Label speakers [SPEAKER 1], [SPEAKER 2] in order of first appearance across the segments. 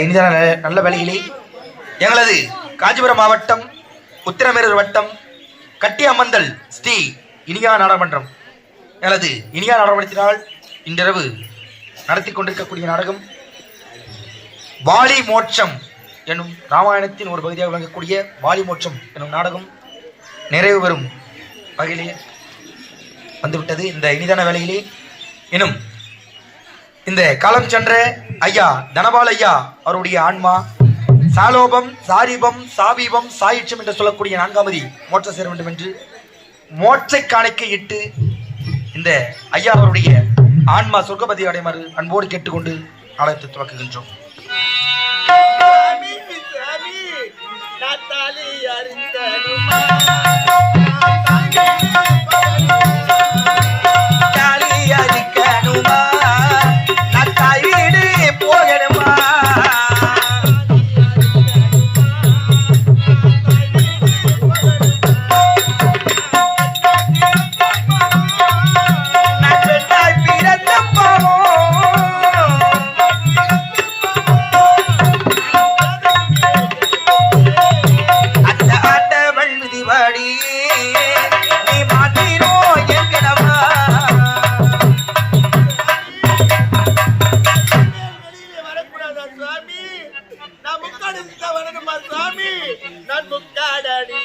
[SPEAKER 1] இனிதான நல்ல- நல்ல வேலையிலே எங்களது காஞ்சிபுரம் மாவட்டம் உத்திரமேரூர் வட்டம் கட்டி அம்மந்தல் ஸ்ரீ இனியா நாடாளுமன்றம். எங்களது இனியா நாடகமன்றத்தினால் இன்றிரவு நடத்தி கொண்டிருக்கக்கூடிய நாடகம் வாலி மோட்சம் எனும் ராமாயணத்தின் ஒரு பகுதியாக விளங்கக்கூடிய வாலி மோட்சம் எனும் நாடகம் நிறைவு பெறும் வகையிலே வந்துவிட்டது. இந்த இனிதான வேலையிலே எனும் இந்த காலம் சென்ற ஐயா தனபால் ஐயா அவருடைய ஆன்மா சாலோபம் சாரிபம் சாபீபம் சாயிட்சம் என்று சொல்லக்கூடிய நான்காமதி மோட்சம் சேர வேண்டும் என்று மோட்சை காணிக்கை இட்டு இந்த ஐயா அவருடைய ஆன்மா சொர்க்கபதி அடைமாறு அன்போடு கேட்டுக்கொண்டு ஆலயத்தை துவக்குகின்றோம்.
[SPEAKER 2] சாமி சாமி அறிந்தனுமா
[SPEAKER 1] நான்
[SPEAKER 2] முக்காடு சாமி? நான் முக்காடடி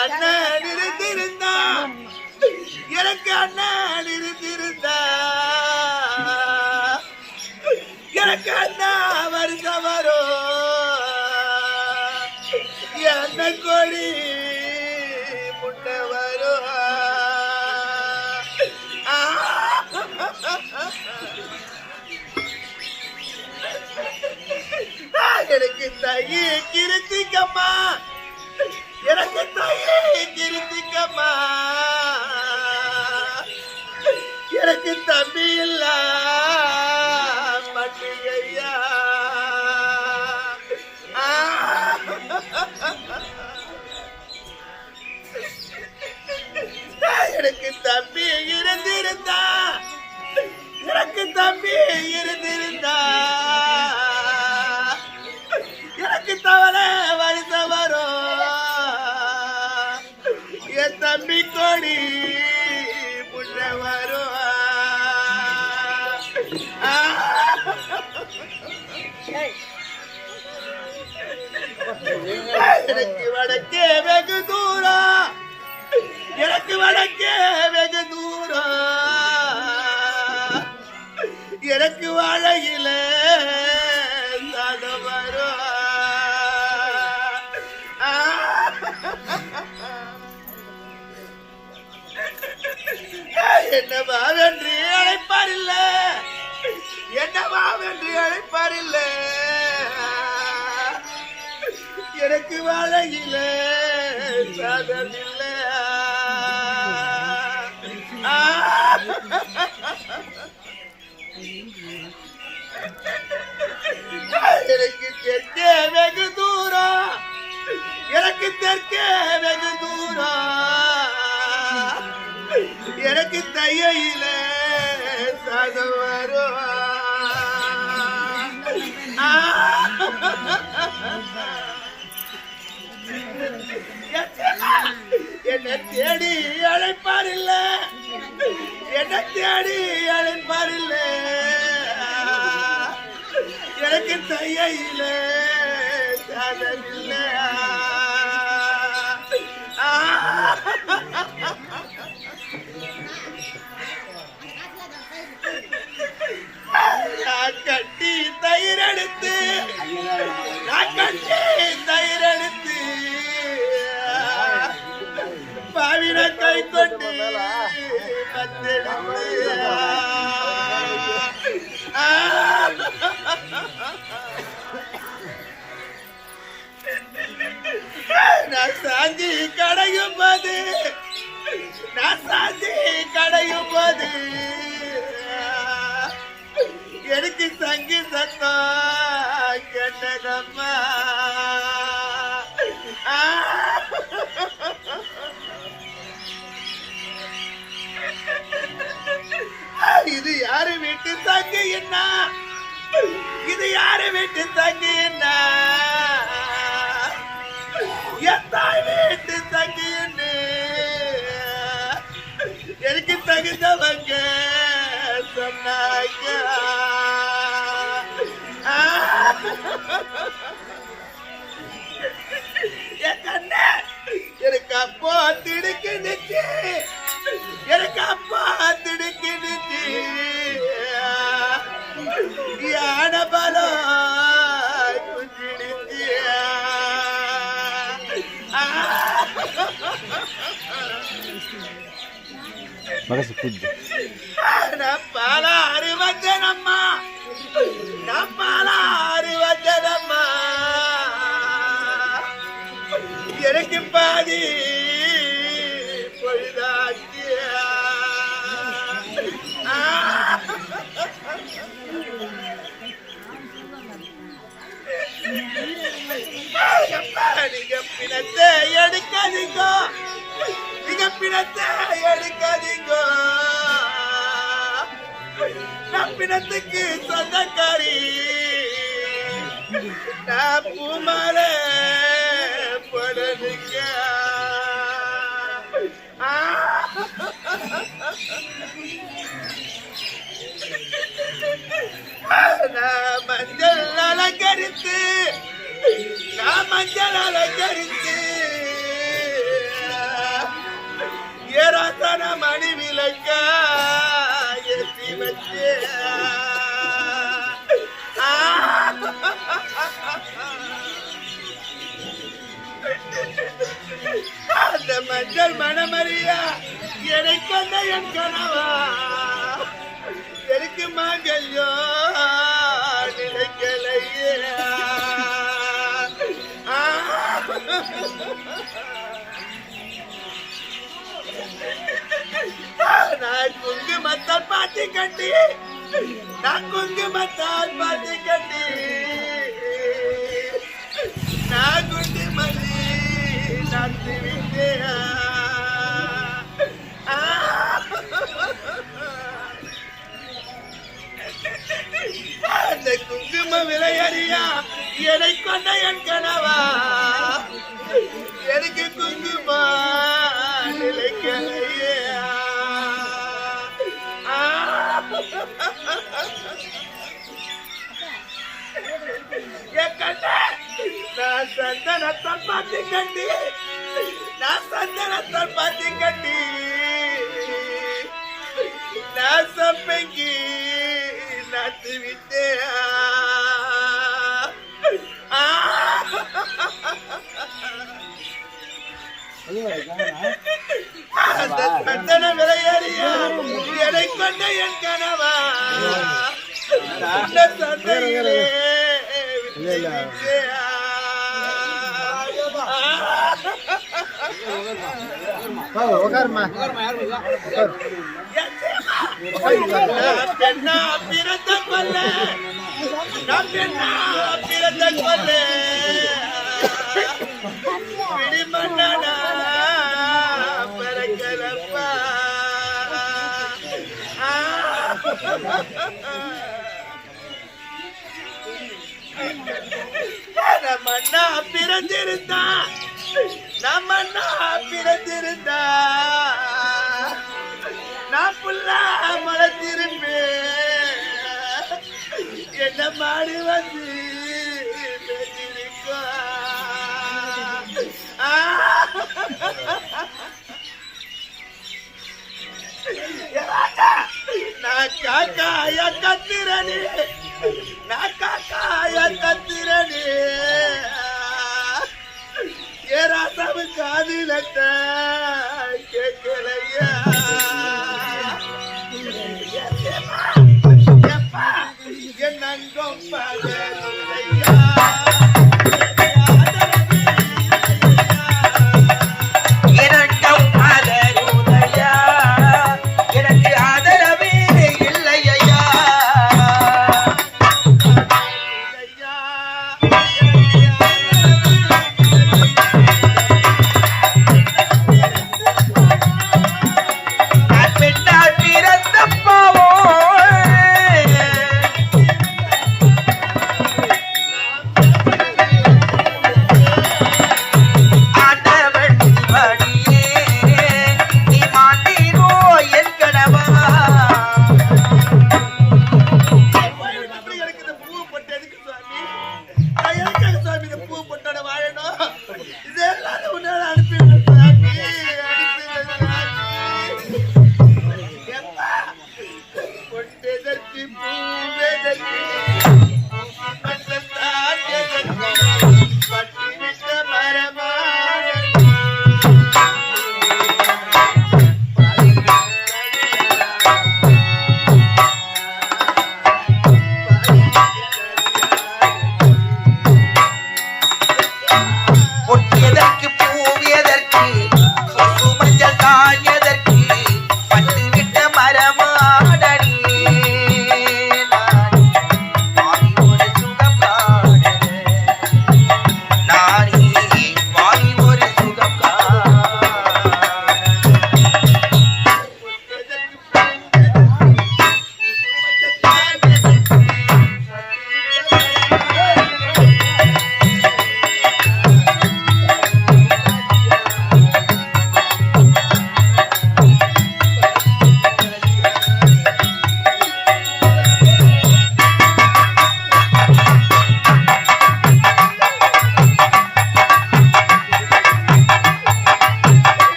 [SPEAKER 2] அண்ணன் இருந்திருந்தா. எனக்கு அண்ணன் இருந்திருந்தா. எனக்கு அண்ணா வருஷம் வரும் என்ன கொடி முன்ன வரும் எனக்கு தையே கிருத்திக்கம்மா எனக்கு தையே கிருத்திக்கம்மா எனக்கு தம்பி இல்ல. பண்டிகையா எனக்கு தம்பி இருந்திருந்தா. எனக்கு தம்பி இருந்திருந்தா. எனக்கு வடக்கே வெகு தூரம் எனக்கு வடக்கே வெகு தூரம் எனக்கு வாழையில சாதம் வரும் என்னவா வென்று அழைப்பார் இல்ல. என்னவா வென்று அழைப்பார் இல்லை. எனக்கு வாழையில சாதம் எனக்கு தெற்கே வெகு தூரம் எனக்கு தெற்கே வெகு தூரம் எனக்கு தையில சாதம் என்ன தேடி அழைப்பார் இல்ல என்ன தேடி அழைப்பார் இல்ல எனக்கு தையில சாதம் கட்டி தயிரெடுத்து நான் கட்டி நான் சாந்தி கடையும் போது நான் சாந்தி கடையும் போது எனக்கு சங்கி சத்தம் கேட்டதம்மா. இது யாரு வீட்டு தங்கி என்ன இது யாரு வீட்டு தங்கி என்ன எத்தாய் வீட்டு தங்கி எனக்கு தகுந்தவங்க சொன்னாங்க எனக்கு அப்போ திடுக்கு நிச்சு எனக்கு அப்பா திடுக்கு நிச்சு யான பலம்.
[SPEAKER 3] மகசு food.
[SPEAKER 2] நப்பாலாறு வந்தனம்மா எனக்கு பாதி பொழுதாச்சு நீங்க பிணத்தை எடுக்காதீங்க. நீங்க பிணத்தை எடுக்காதீங்க. பிணத்துக்கு சொந்தக்காரி. நான் பூமால போடுறதுங்க நான் மஞ்சள் அலங்கரித்து நான் மஞ்சள் அலங்கரித்து. ஏராசன மணி விளக்கா ஏற்றி அந்த மஞ்சள் மணமறியா எனக்கு கொண்ட என் கனவா எனக்கு மங்கல்யோ நினைக்கலையே நான் குங்கு மத்தால் பாட்டி கட்டி. நான் குங்கு மத்தால் பாட்டி கட்டி. நான் கட்டி நான் சப்பங்கி பின்னாத்து விட்டே அந்த சந்தன விலையேறிய? எடை கொண்ட என் கனவா அந்த சந்தையிலே விட்டு விட்டே நான் பெண்ணா பிறந்த கொல்ல நான் பெண்ணா பிறந்த கொல்ல பிடிமண்ணனா பறக்கலப்பா நம்மண்ணா பிறந்திருந்தா நம்மண்ணா பிறந்திருந்தா. நான் புல்லா மலத்திருப்பேன். என்ன மாடு வந்து நான் காக்காய கத்திரனே நான் காக்காய கத்திரனே ஏராசவு காதிலட்ட கேட்கலையா?
[SPEAKER 3] my daddy.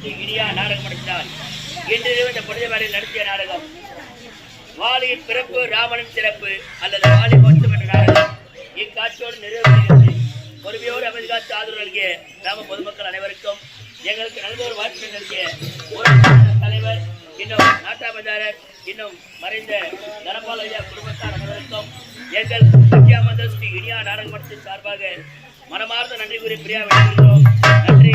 [SPEAKER 3] ஸ்ரீ இனியா நாடகம் நடத்தினார் இன்றிரவு இந்த புனித வேலையில் நடத்திய நாடகம். வாலியின் பிறப்பு ராமனின் சிறப்பு அல்லது வாலி மோட்சம் என்ற நாடகம். இக்காட்சியோடு நிறைவேறுகிறது பொறுமையோடு அமைதி காத்து ஆதரவு நல்கிய கிராம பொதுமக்கள் அனைவருக்கும் எங்களுக்கு நல்ல ஒரு வாழ்க்கை நல்கிய தலைவர் இன்னும் நாட்டாமதாரர் இன்னும் மறைந்த தனபால் ஐயா குடும்பத்தார் அனைவருக்கும் எங்கள் சத்யாமந்த ஸ்ரீ இனியா நாடகமன்றத்தின் சார்பாக மனமார்ந்த நன்றி கூறி பிரியா விடுகிறோம் நன்றி.